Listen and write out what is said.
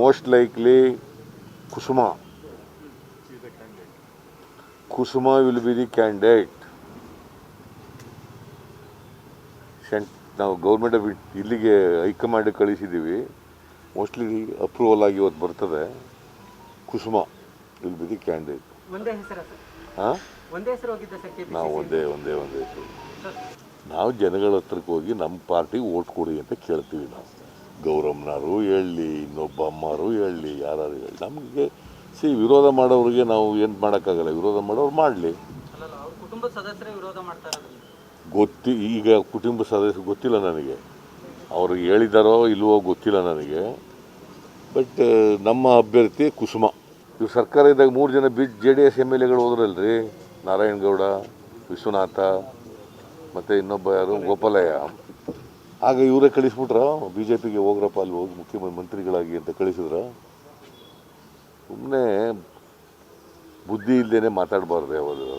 Most likely Kusuma Kusuma will be the candidate sent ನಾವು government of ಇಲ್ಲಿಗೆ high command ಕಳಿಸಿದ್ದೀವಿ. Mostly approval ಆಗಿ ಇವತ್ತು ಬರ್ತದೆ. Kusuma will be the candidate ಹಾಂ ನಾವು ಒಂದೇ ಒಂದೇ ಒಂದೇ ನಾವು ಜನಗಳ ಹತ್ರಕ್ಕೆ ಹೋಗಿ ನಮ್ಮ ಪಾರ್ಟಿಗೆ ಓಟ್ ಕೊಡಿ ಅಂತ ಕೇಳ್ತೀವಿ ನಾವು. ಗೌರಮ್ಮನವರು ಹೇಳಲಿ ಇನ್ನೊಬ್ಬ ಅಮ್ಮರು ಹೇಳಲಿ ಯಾರು ಹೇಳಿ ನಮಗೆ ಸಿ ವಿರೋಧ ಮಾಡೋರಿಗೆ ನಾವು ಏನು ಮಾಡೋಕ್ಕಾಗಲ್ಲ ವಿರೋಧ ಮಾಡೋರು ಮಾಡಲಿ. ಕುಟುಂಬ ಅವ್ರ ಕುಟುಂಬದ ಸದಸ್ಯರೇ ವಿರೋಧ ಮಾಡ್ತಾರೆ ಇರೋದು ಗೊತ್ತಿ ಈಗ ಕುಟುಂಬ ಸದಸ್ಯರು ಗೊತ್ತಿಲ್ಲ ನನಗೆ. ಅವರು ಹೇಳಿದಾರೋ ಇಲ್ವೋ ಗೊತ್ತಿಲ್ಲ ನನಗೆ. ಬಟ್ ನಮ್ಮ ಅಭ್ಯರ್ಥಿ ಕುಸುಮ. ಇವ್ರು ಸರ್ಕಾರ ಇದ್ದಾಗ ಮೂರು ಜನ B J D S M L ಎಗಳು ಹೋದ್ರಲ್ರಿ. ನಾರಾಯಣಗೌಡ ವಿಶ್ವನಾಥ ಮತ್ತು ಇನ್ನೊಬ್ಬ ಯಾರು ಗೋಪಾಲಯ್ಯ. ಆಗ ಇವರೇ ಕಳಿಸ್ಬಿಟ್ರ? ಬಿ ಜೆ ಪಿಗೆ ಹೋಗ್ರಪ್ಪ, ಅಲ್ಲಿ ಹೋಗಿ ಮುಖ್ಯಮಂತ್ರಿಗಳಾಗಿ ಅಂತ ಕಳಿಸಿದ್ರ? ಸುಮ್ಮನೆ ಬುದ್ಧಿ ಇಲ್ಲದೇ ಮಾತಾಡಬಾರ್ದು ಯಾವುದು